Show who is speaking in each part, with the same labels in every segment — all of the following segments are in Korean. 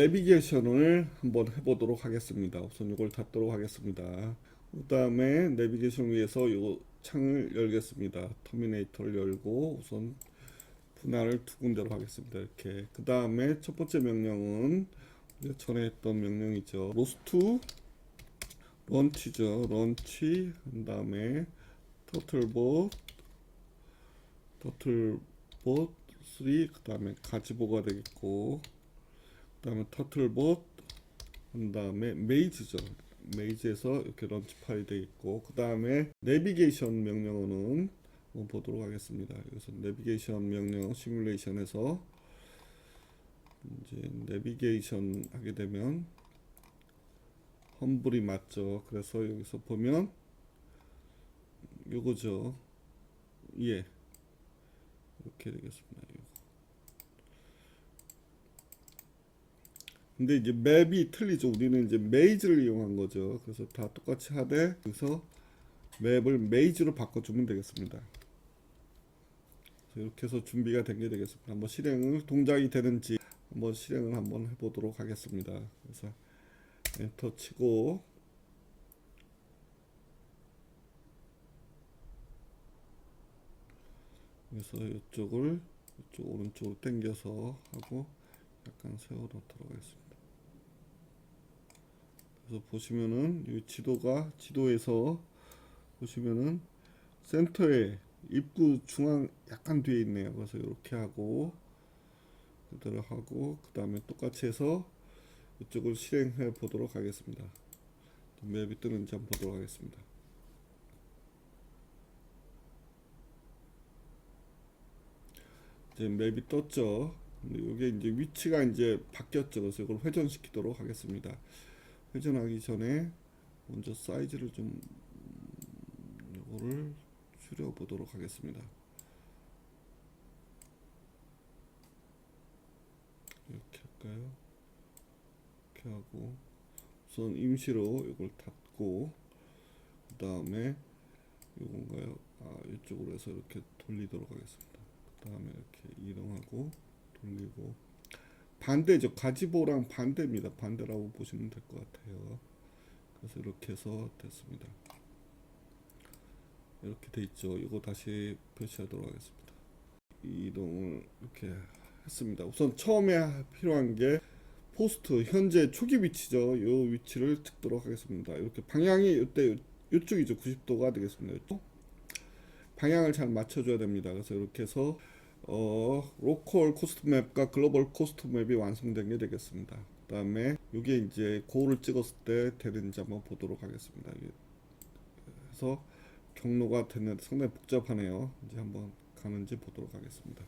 Speaker 1: 내비게이션을 한번 해보도록 하겠습니다. 우선 이걸 닫도록 하겠습니다. 그 다음에 내비게이션 위에서 이 창을 열겠습니다. 터미네이터를 열고 우선 분할을 두 군데로 하겠습니다. 이렇게 그 다음에 첫 번째 명령은 전에 했던 명령이죠. 로스트 런치죠. 런치 그 다음에 터틀봇 터틀봇 3그 다음에 가지보가 되겠고 그 다음에 터틀봇 그 다음에 메이즈죠. 메이즈에서 이렇게 런치 파일이 되겠고 그 다음에 내비게이션 명령어는 한번 보도록 하겠습니다. 여기서 내비게이션 명령 시뮬레이션에서 이제 내비게이션 하게 되면 험블이 맞죠. 그래서 여기서 보면 요거죠. 예. 이렇게 되겠습니다 요거. 근데 이제 맵이 틀리죠. 우리는 이제 메이즈를 이용한 거죠. 그래서 다 똑같이 하되 여기서 맵을 메이즈로 바꿔주면 되겠습니다. 그래서 이렇게 해서 준비가 된 게 되겠습니다. 한번 실행을 동작이 되는지 한번 실행을 한번 해보도록 하겠습니다. 그래서 엔터 치고 그래서 이쪽을 이쪽 오른쪽으로 당겨서 하고 약간 세워 놓도록 하겠습니다. 그래서 보시면은 이 지도가 지도에서 보시면은 센터에 입구 중앙 약간 뒤에 있네요. 그래서 이렇게 하고 그대로 하고 그 다음에 똑같이 해서 이쪽을 실행해 보도록 하겠습니다. 맵이 뜨는지 한번 보도록 하겠습니다. 이제 맵이 떴죠. 이게 이제 위치가 이제 바뀌었죠. 그래서 이걸 회전시키도록 하겠습니다. 회전하기 전에 먼저 사이즈를 좀 음, 이거를 줄여 보도록 하겠습니다. 이렇게 할까요? 이렇게 하고 우선 임시로 이걸 닫고 그 다음에 이건가요? 아 이쪽으로 해서 이렇게 돌리도록 하겠습니다. 그 다음에 이렇게 이동하고 돌리고 반대죠. 가지보랑 반대입니다. 반대라고 보시면 될 것 같아요. 그래서 이렇게 해서 됐습니다. 이렇게 돼 있죠. 이거 다시 표시하도록 하겠습니다. 이동을 이렇게 했습니다. 우선 처음에 필요한 게 포스트 현재 초기 위치죠. 이 위치를 찍도록 하겠습니다. 이렇게 방향이 이때 이쪽이죠. 90도가 되겠습니다. 이쪽. 방향을 잘 맞춰줘야 됩니다. 그래서 이렇게 해서 어, 로컬 코스트 맵과 글로벌 코스트 맵이 완성된 게 되겠습니다. 그 다음에 이게 이제 고를 찍었을 때 되는지 한번 보도록 하겠습니다. 그래서 경로가 됐는데 상당히 복잡하네요. 이제 한번 가는지 보도록 하겠습니다.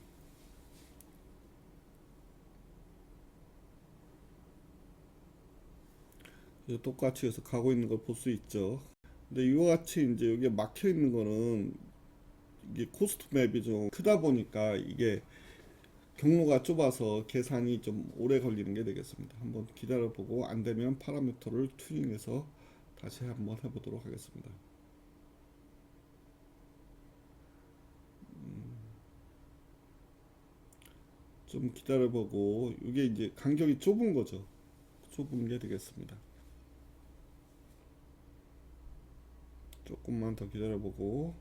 Speaker 1: 똑같이 해서 가고 있는 걸 볼 수 있죠. 근데 이와 같이 이제 여기에 막혀 있는 거는 이게 코스트 맵이 좀 크다 보니까 이게 경로가 좁아서 계산이 좀 오래 걸리는 게 되겠습니다. 한번 기다려 보고 안 되면 파라미터를 튜닝해서 다시 한번 해보도록 하겠습니다. 음, 좀 기다려 보고 이게 이제 간격이 좁은 거죠. 좁은 게 되겠습니다. 조금만 더 기다려 보고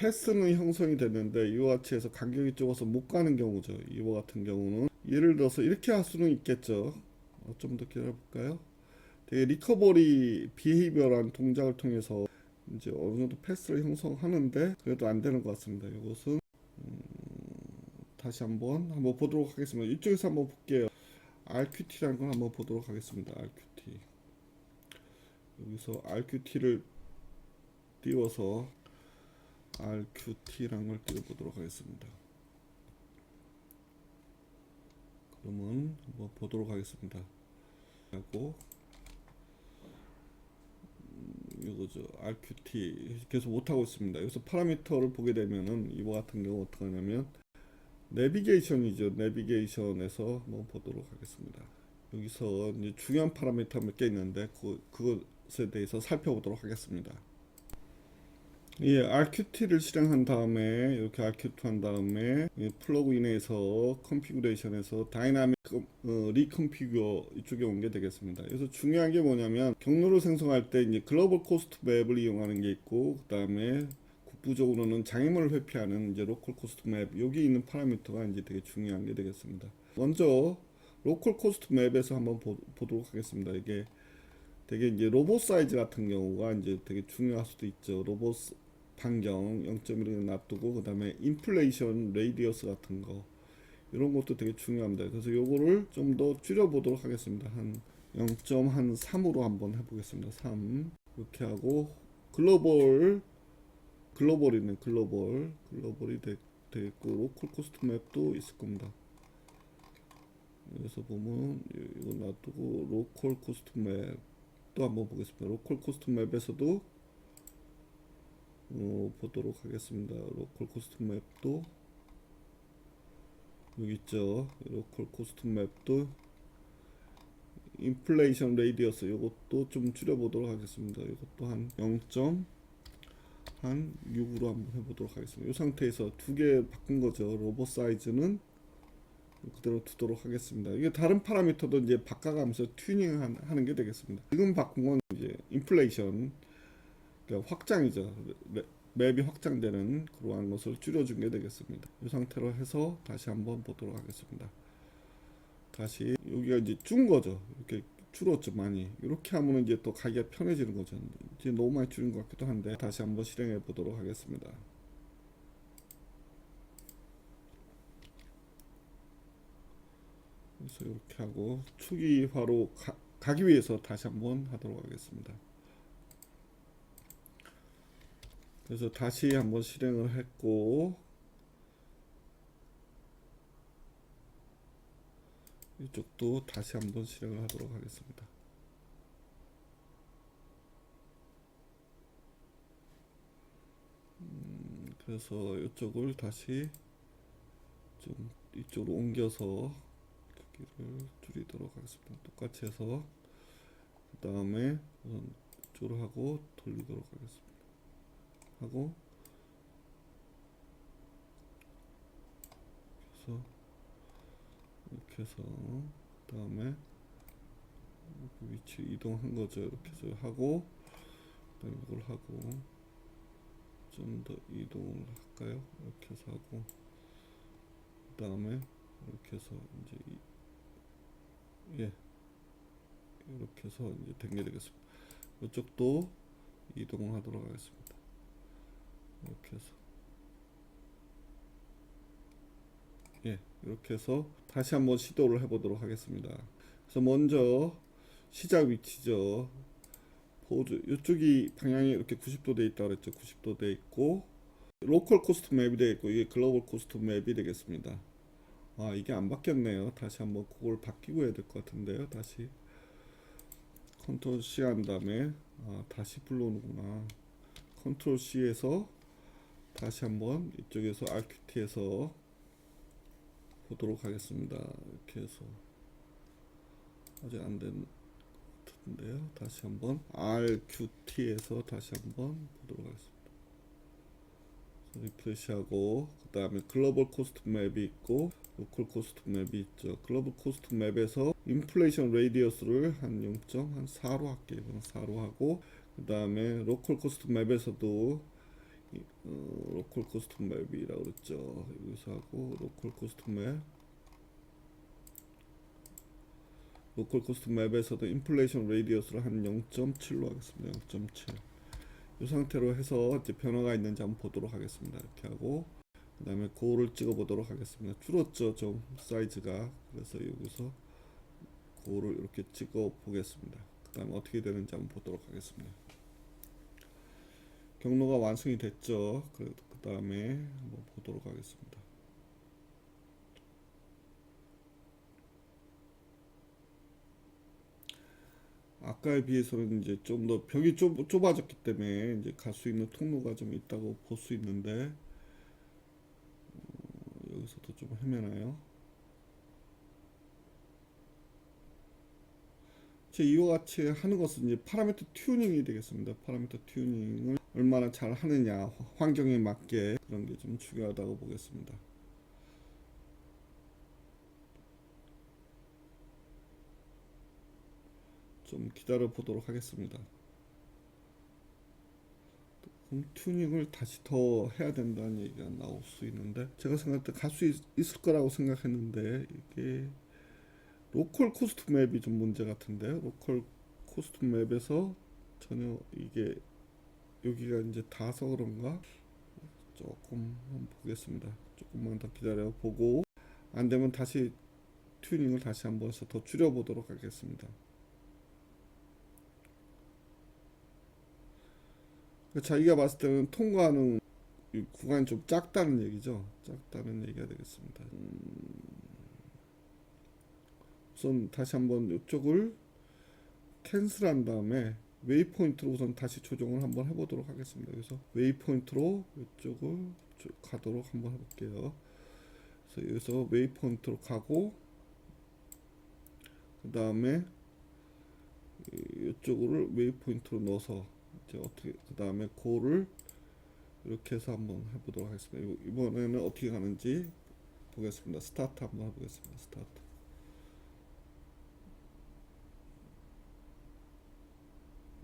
Speaker 1: 패스는 형성이 됐는데 이와 같이 해서 간격이 좁아서 못 가는 경우죠. 이와 같은 경우는 예를 들어서 이렇게 할 수는 있겠죠. 어, 좀더 기다려 볼까요? 되게 리커버리 비헤이비어라는 동작을 통해서 이제 어느 정도 패스를 형성하는데 그래도 안 되는 것 같습니다. 이것은 음, 다시 한번 한번 보도록 하겠습니다. 이쪽에서 한번 볼게요. RQT라는 걸 한번 보도록 하겠습니다. RQT 여기서 RQT를 띄워서 RQT라는 걸 띄워보도록 하겠습니다. 그러면 한번 보도록 하겠습니다. 하고 음, 이거죠 RQT 계속 못하고 있습니다. 여기서 파라미터를 보게 되면은 이와 같은 경우 어떻게 하냐면 내비게이션이죠. 내비게이션에서 한번 보도록 하겠습니다. 여기서 중요한 파라미터 몇 개 있는데 그, 그것에 대해서 살펴보도록 하겠습니다. 예, RQT를 실행한 다음에 이렇게 RQT 한 다음에 이 플러그인에서 컨피그레이션에서 다이나믹 어, 리컨피규어 이쪽에 온 게 되겠습니다. 그래서 중요한 게 뭐냐면 경로를 생성할 때 이제 글로벌 코스트 맵을 이용하는 게 있고 그다음에 국부적으로는 장애물을 회피하는 이제 로컬 코스트 맵 여기 있는 파라미터가 이제 되게 중요한 게 되겠습니다. 먼저 로컬 코스트 맵에서 한번 보, 보도록 하겠습니다. 이게 되게 이제 로봇 사이즈 같은 경우가 이제 되게 중요할 수도 있죠. 로봇 반경 0.1을 놔두고 그 다음에 인플레이션 레이디어스 같은 거 이런 것도 되게 중요합니다. 그래서 요거를 좀 더 줄여 보도록 하겠습니다. 한 0.3으로 한번 해보겠습니다. 3 이렇게 하고 글로벌 글로벌이네 글로벌 글로벌이 되, 되 있고 로컬 코스트 맵도 있을 겁니다. 여기서 보면 이거 놔두고 로컬 코스트 맵도 한번 보겠습니다. 로컬 코스트 맵에서도 어, 보도록 하겠습니다. 로컬 코스트 맵도 여기 있죠. 로컬 코스트 맵도 인플레이션 레이디어스 이것도 좀 줄여보도록 하겠습니다. 이것도 한 0. 한 6으로 한번 해보도록 하겠습니다. 이 상태에서 두 개 바꾼 거죠. 로봇 사이즈는 그대로 두도록 하겠습니다. 이게 다른 파라미터도 이제 바꿔가면서 튜닝 하는 게 되겠습니다. 지금 바꾼 건 이제 인플레이션 그러니까 확장이죠. 매- 맵이 확장되는 그러한 것을 줄여준 게 되겠습니다. 이 상태로 해서 다시 한번 보도록 하겠습니다. 다시 여기가 이제 준 거죠. 이렇게 줄었죠 많이. 이렇게 하면 이제 또 가기가 편해지는 거죠. 이제 너무 많이 줄인 것 같기도 한데 다시 한번 실행해 보도록 하겠습니다. 그래서 이렇게 하고 초기화로 가, 가기 위해서 다시 한번 하도록 하겠습니다. 그래서 다시 한번 실행을 했고 이쪽도 다시 한번 실행을 하도록 하겠습니다. 음, 그래서 이쪽을 다시 좀 이쪽으로 옮겨서 크기를 줄이도록 하겠습니다. 똑같이 해서 그 다음에 이쪽으로 하고 돌리도록 하겠습니다. 하고 그래서 이렇게 해서 그 다음에 그 위치 이동한 거죠. 이렇게 해서 하고 그다음에 이걸 하고 좀 더 이동을 할까요? 이렇게 해서 하고 그 다음에 이렇게 해서 이제 이, 예 이렇게 해서 이제 된게 되겠습니다. 이쪽도 이동을 하도록 하겠습니다. 이렇게 해서 예 이렇게 해서 다시 한번 시도를 해보도록 하겠습니다. 그래서 먼저 시작 위치죠. 보조 이쪽이 방향이 이렇게 90도 돼 있다 그랬죠. 90도 돼 있고 로컬 코스트 맵이 돼 있고 이게 글로벌 코스트 맵이 되겠습니다. 아 이게 안 바뀌었네요. 다시 한번 그걸 바뀌고 해야 될 것 같은데요. 다시 컨트롤 C 한 다음에 아 다시 불러오는구나. 컨트롤 C에서 다시 한번 이쪽에서 RQT에서 보도록 하겠습니다. 이렇게 해서 아직 안된 같은데요. 다시 한번 RQT에서 다시 한번 보도록 하겠습니다. 리프레시하고 그 다음에 글로벌 코스트 맵이 있고 로컬 코스트 맵이 있죠. 글로벌 코스트 맵에서 인플레이션 레이디어스를 한 0.4로 할게요. 이거는 4로 하고 그 다음에 로컬 코스트 맵에서도 이- 어, 로컬 코스트 맵이라고 그랬죠. 여기서 하고 로컬 코스트 맵 로컬 코스트 맵에서도 인플레이션 레이디어스를 한 0.7로 하겠습니다. 0.7. 이 상태로 해서 이제 변화가 있는지 한번 보도록 하겠습니다. 이렇게 하고 그 다음에 고를 찍어 보도록 하겠습니다. 줄었죠 좀 사이즈가 그래서 여기서 고를 이렇게 찍어 보겠습니다. 그 다음에 어떻게 되는지 한번 보도록 하겠습니다. 경로가 완성이 됐죠. 그 다음에 한번 보도록 하겠습니다. 아까에 비해서는 이제 좀 더 벽이 좁, 좁아졌기 때문에 이제 갈 수 있는 통로가 좀 있다고 볼 수 있는데 어, 여기서도 좀 헤매나요? 제 이와 같이 하는 것은 이제 파라미터 튜닝이 되겠습니다. 파라미터 튜닝을 얼마나 잘 하느냐, 환경에 맞게 그런 게 좀 중요하다고 보겠습니다. 좀 기다려 보도록 하겠습니다. 그럼 튜닝을 다시 더 해야 된다는 얘기가 나올 수 있는데 제가 생각할 때 갈 수 있을 거라고 생각했는데 이게 로컬 코스트 맵이 좀 문제 같은데 로컬 코스트 맵에서 전혀 이게 여기가 이제 다서 그런가 조금 한번 보겠습니다. 조금만 더 기다려 보고 안 되면 다시 튜닝을 다시 한번 해서 더 줄여 보도록 하겠습니다. 그러니까 자기가 봤을 때는 통과하는 이 구간이 좀 작다는 얘기죠. 작다는 얘기가 되겠습니다. 음, 우선 다시 한번 이쪽을 캔슬한 다음에 웨이포인트로 우선 다시 조정을 한번 해보도록 하겠습니다. 그래서 웨이포인트로 이쪽을 쭉 가도록 한번 해볼게요. 그래서 여기서 웨이포인트로 가고 그 다음에 이쪽을 웨이포인트로 넣어서 이제 어떻게 그 다음에 고를 이렇게 해서 한번 해보도록 하겠습니다. 이번에는 어떻게 가는지 보겠습니다. 스타트 한번 해보겠습니다. 스타트.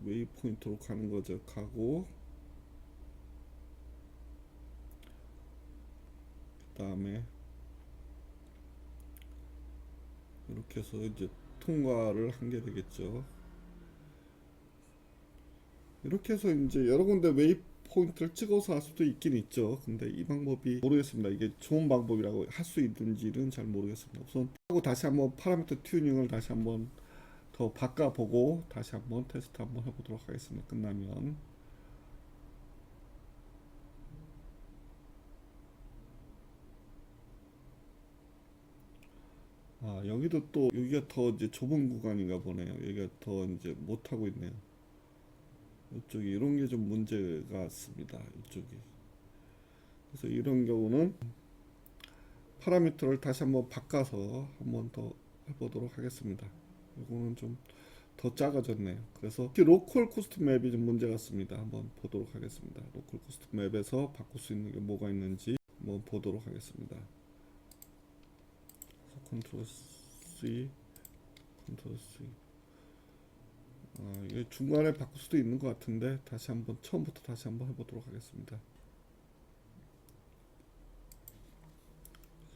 Speaker 1: 웨이 포인트로 가는 거죠. 가고 그 다음에 이렇게 해서 이제 통과를 한 게 되겠죠. 이렇게 해서 이제 여러 군데 웨이 포인트를 찍어서 할 수도 있긴 있죠. 근데 이 방법이 모르겠습니다. 이게 좋은 방법이라고 할 수 있는지는 잘 모르겠습니다. 우선 하고 다시 한번 파라미터 튜닝을 다시 한번 더 바꿔보고 다시 한번 테스트 한번 해보도록 하겠습니다. 끝나면 아 여기도 또 여기가 더 이제 좁은 구간인가 보네요. 여기가 더 이제 못 하고 있네요. 이쪽이 이런 게 좀 문제가 같습니다. 이쪽이 그래서 이런 경우는 파라미터를 다시 한번 바꿔서 한번 더 해보도록 하겠습니다. 이거는 좀 더 작아졌네요. 그래서 이 로컬 코스트 맵이 좀 문제 같습니다. 한번 보도록 하겠습니다. 로컬 코스트 맵에서 바꿀 수 있는 게 뭐가 있는지 한번 보도록 하겠습니다. 컨트롤 C, 컨트롤 C. 아, 이게 중간에 바꿀 수도 있는 것 같은데 다시 한번 처음부터 다시 한번 해보도록 하겠습니다.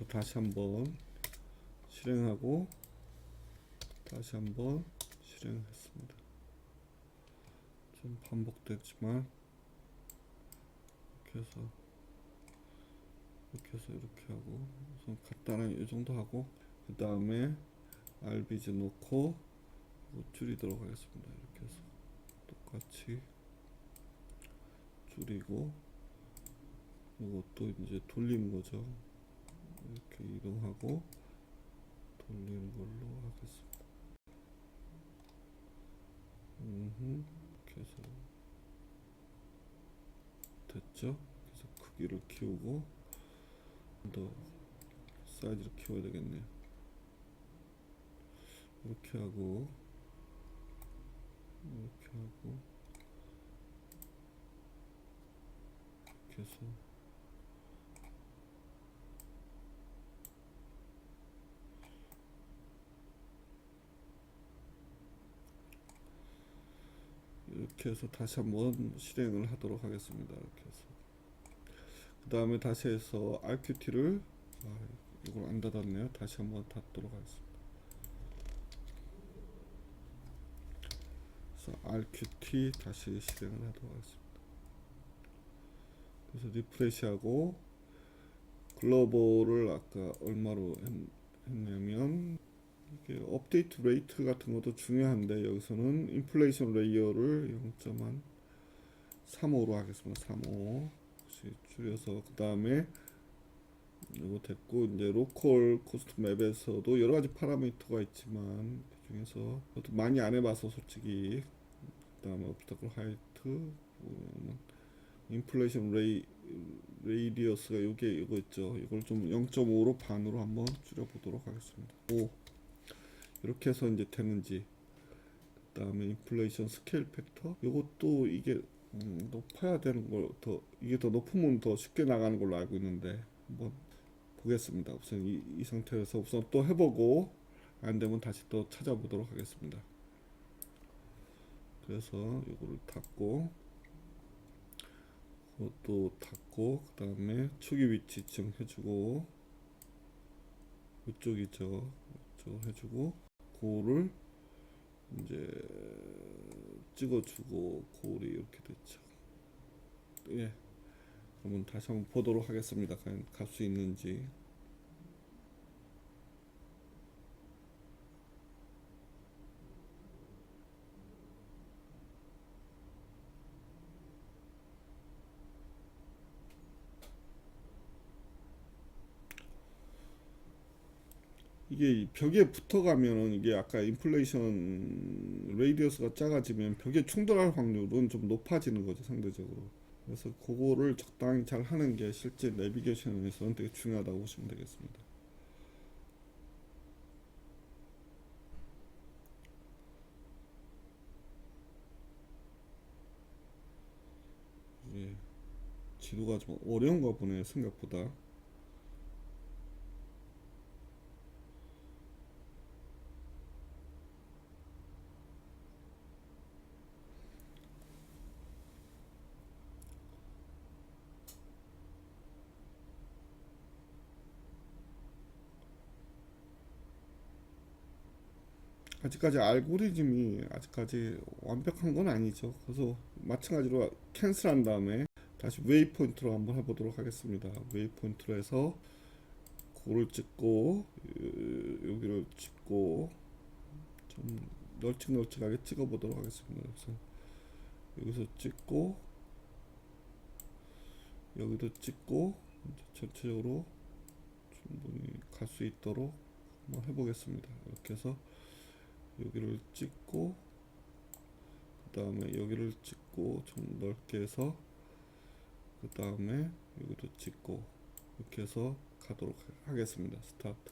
Speaker 1: 다시 한번 실행하고 다시 한번 실행했습니다. 좀 반복됐지만 이렇게 해서 이렇게 해서 이렇게 하고 우선 간단한 이 정도 하고 그 다음에 놓고 이거 줄이도록 하겠습니다. 이렇게 해서 똑같이 줄이고 이것도 이제 돌리는 거죠. 이렇게 이동하고 돌리는 걸로 하겠습니다. 이렇게 해서 됐죠? 그래서 크기를 키우고 더 사이즈를 키워야 되겠네요. 이렇게 하고 이렇게 하고 이렇게 이렇게 해서 다시 한번 실행을 하도록 하겠습니다. 이렇게 해서 그 다음에 다시 해서 RQT를 아, 이걸 안 닫았네요. 다시 한번 닫도록 하겠습니다. 그래서 RQT 다시 실행을 하도록 하겠습니다. 그래서 리프레시하고 글로벌을 아까 얼마로 했, 했냐면 업데이트 레이트 같은 것도 중요한데 여기서는 인플레이션 레이어를 0.35로 하겠습니다. 35 혹시 줄여서 그 다음에 이거 됐고 이제 로컬 코스트 맵에서도 여러 가지 파라미터가 있지만 그 중에서 그것도 많이 안 해봐서 솔직히 그 다음에 height 보면은 인플레이션 레이 레이디어스가 요게 이거 있죠. 이걸 좀 0.5로 반으로 한번 줄여 보도록 하겠습니다. 5 이렇게 해서 이제 되는지 그다음에 인플레이션 스케일 팩터 요것도 이게 음, 높아야 되는 걸 더 이게 더 높으면 더 쉽게 나가는 걸로 알고 있는데 한번 보겠습니다. 우선 이, 이 상태에서 우선 또 해보고 안 되면 다시 또 찾아보도록 하겠습니다. 그래서 요거를 닫고 그것도 닫고 그 다음에 초기 위치 지정해주고 이쪽이죠. 이쪽 해주고 그거를 이제 찍어주고 고울이 이렇게 됐죠. 예. 그러면 다시 한번 보도록 하겠습니다. 과연 있는지. 이게 이 벽에 붙어가면은 이게 아까 인플레이션 레이디어스가 작아지면 벽에 충돌할 확률은 좀 높아지는 거죠 상대적으로. 그래서 그거를 적당히 잘 하는 게 실제 내비게이션에서는 되게 중요하다고 보시면 되겠습니다. 예, 지도가 좀 어려운가 보네요 생각보다 아직까지 알고리즘이 아직까지 완벽한 건 아니죠. 그래서 마찬가지로 캔슬한 다음에 다시 웨이포인트로 한번 해보도록 하겠습니다. 웨이포인트로 해서 고를 찍고 어, 여기를 찍고 좀 널찍널찍하게 찍어보도록 하겠습니다. 그래서 여기서 찍고 여기도 찍고 전체적으로 충분히 갈 수 있도록 한번 해보겠습니다. 이렇게 해서 여기를 찍고 그 다음에 여기를 찍고 좀 넓게 해서 그 다음에 여기도 찍고 이렇게 해서 가도록 하- 하겠습니다. 스타트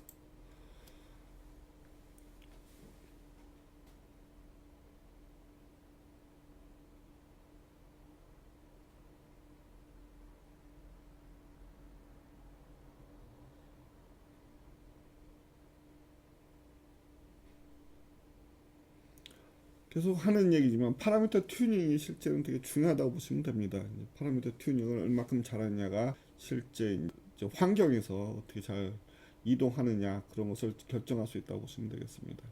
Speaker 1: 계속 하는 얘기지만 파라미터 튜닝이 실제는 되게 중요하다고 보시면 됩니다. 파라미터 튜닝을 얼마큼 잘하느냐가 실제 환경에서 어떻게 잘 이동하느냐 그런 것을 결정할 수 있다고 보시면 되겠습니다.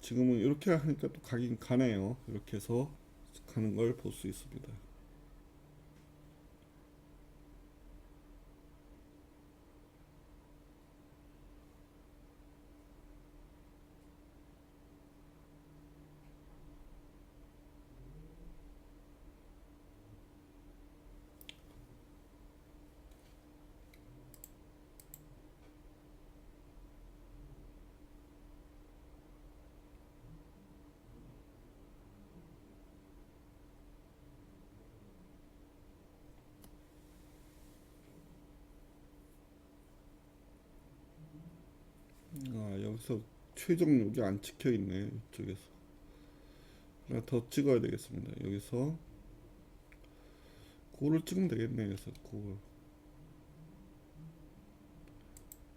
Speaker 1: 지금은 이렇게 하니까 또 가긴 가네요. 이렇게 해서 가는 걸 볼 수 있습니다. 아, 여기서 최종록이 안 찍혀 있네. 이쪽에서. 하나 더 찍어야 되겠습니다. 여기서 고를 찍으면 되겠네. 그래서 고를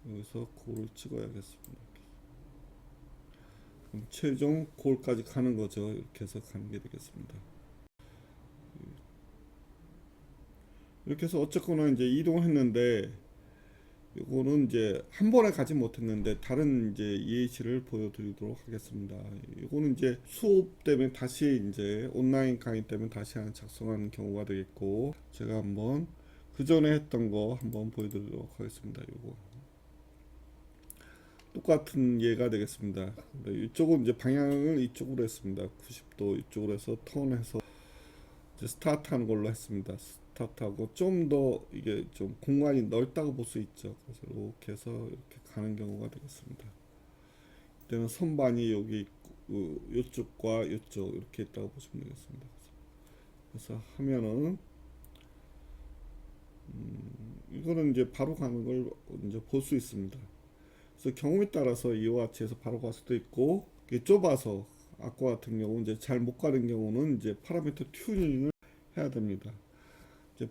Speaker 1: 여기서 고를 찍어야겠습니다. 그럼 최종 골까지 가는 거죠. 이렇게 해서 가는 게 되겠습니다. 이렇게 해서 어쨌거나 이제 이동했는데 이거는 이제 한 번에 가지 못했는데 다른 이제 EH를 보여드리도록 하겠습니다. 이거는 이제 수업 때문에 다시 이제 온라인 강의 때문에 다시 한 작성하는 경우가 되겠고 제가 한번 그 전에 했던 거 한번 보여드리도록 하겠습니다. 이거 똑같은 예가 되겠습니다. 근데 이쪽은 이제 방향을 이쪽으로 했습니다. 90도 이쪽으로 해서 턴해서 이제 스타트하는 걸로 했습니다. 스타트하고 좀 더 이게 좀 공간이 넓다고 볼 수 있죠. 그래서 이렇게 해서 이렇게 가는 경우가 되겠습니다. 이때는 선반이 여기 있고 이쪽과 이쪽 이렇게 있다고 보시면 되겠습니다. 그래서 하면은 음, 이거는 이제 바로 가는 걸 이제 볼 수 있습니다. 그래서 경우에 따라서 이와 같이해서 바로 갈 수도 있고 이게 좁아서 아까 같은 경우 이제 잘 못 가는 경우는 이제 파라미터 튜닝을 해야 됩니다.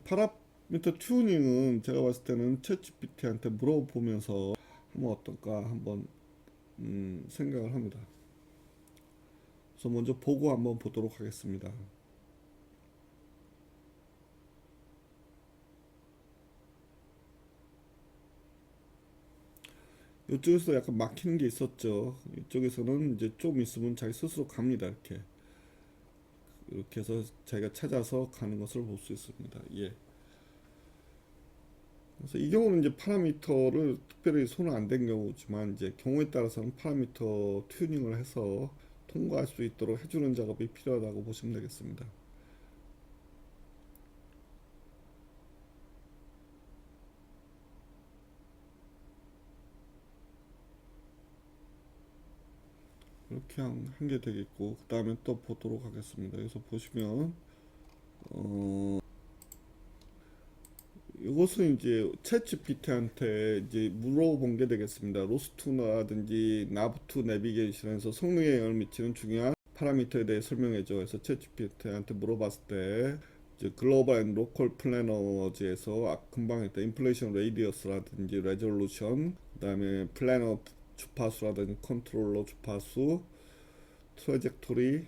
Speaker 1: 파라미터 튜닝은 제가 봤을 때는 챗GPT한테 물어보면서 하면 어떨까 한번 음, 생각을 합니다. 그래서 먼저 보고 한번 보도록 하겠습니다. 이쪽에서 약간 막히는 게 있었죠. 이쪽에서는 이제 좀 있으면 자기 스스로 갑니다. 이렇게 이렇게 해서 자기가 찾아서 가는 것을 볼 수 있습니다. 예. 그래서 이 경우는 이제 파라미터를 특별히 손을 안 댄 경우지만 이제 경우에 따라서는 파라미터 튜닝을 해서 통과할 수 있도록 해주는 작업이 필요하다고 보시면 되겠습니다. 이렇게 한게 되겠고 그 다음에 또 보도록 하겠습니다. 여기서 보시면 어 이것은 이제 챗GPT한테 이제 물어본 게 되겠습니다. 로스투나든지 나부투 내비게이션에서 성능에 영향을 미치는 중요한 파라미터에 대해 설명해줘. 그래서 챗GPT한테 물어봤을 때 이제 글로벌 앤 로컬 플래너즈에서 아, 금방 했던 인플레이션 레이디어스라든지 레졸루션 그 다음에 플래너 주파수라든지 컨트롤러 주파수 트래젝토리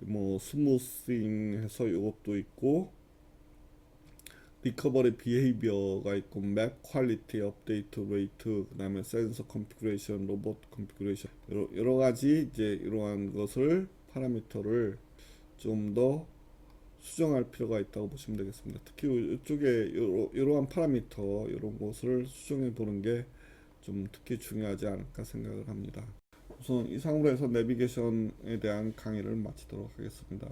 Speaker 1: 뭐 스무싱 해서 이것도 있고 리커버리 비헤이비어가 있고 맵 퀄리티 업데이트 레이트 그다음에 센서 컨피그레이션 로봇 컨피그레이션 여러, 여러 가지 이제 이러한 것을 파라미터를 좀 더 수정할 필요가 있다고 보시면 되겠습니다. 특히 이쪽에 이러, 이러한 파라미터 이런 것을 수정해 보는 게 좀 특히 중요하지 않을까 생각을 합니다. 우선 이상으로 해서 내비게이션에 대한 강의를 마치도록 하겠습니다.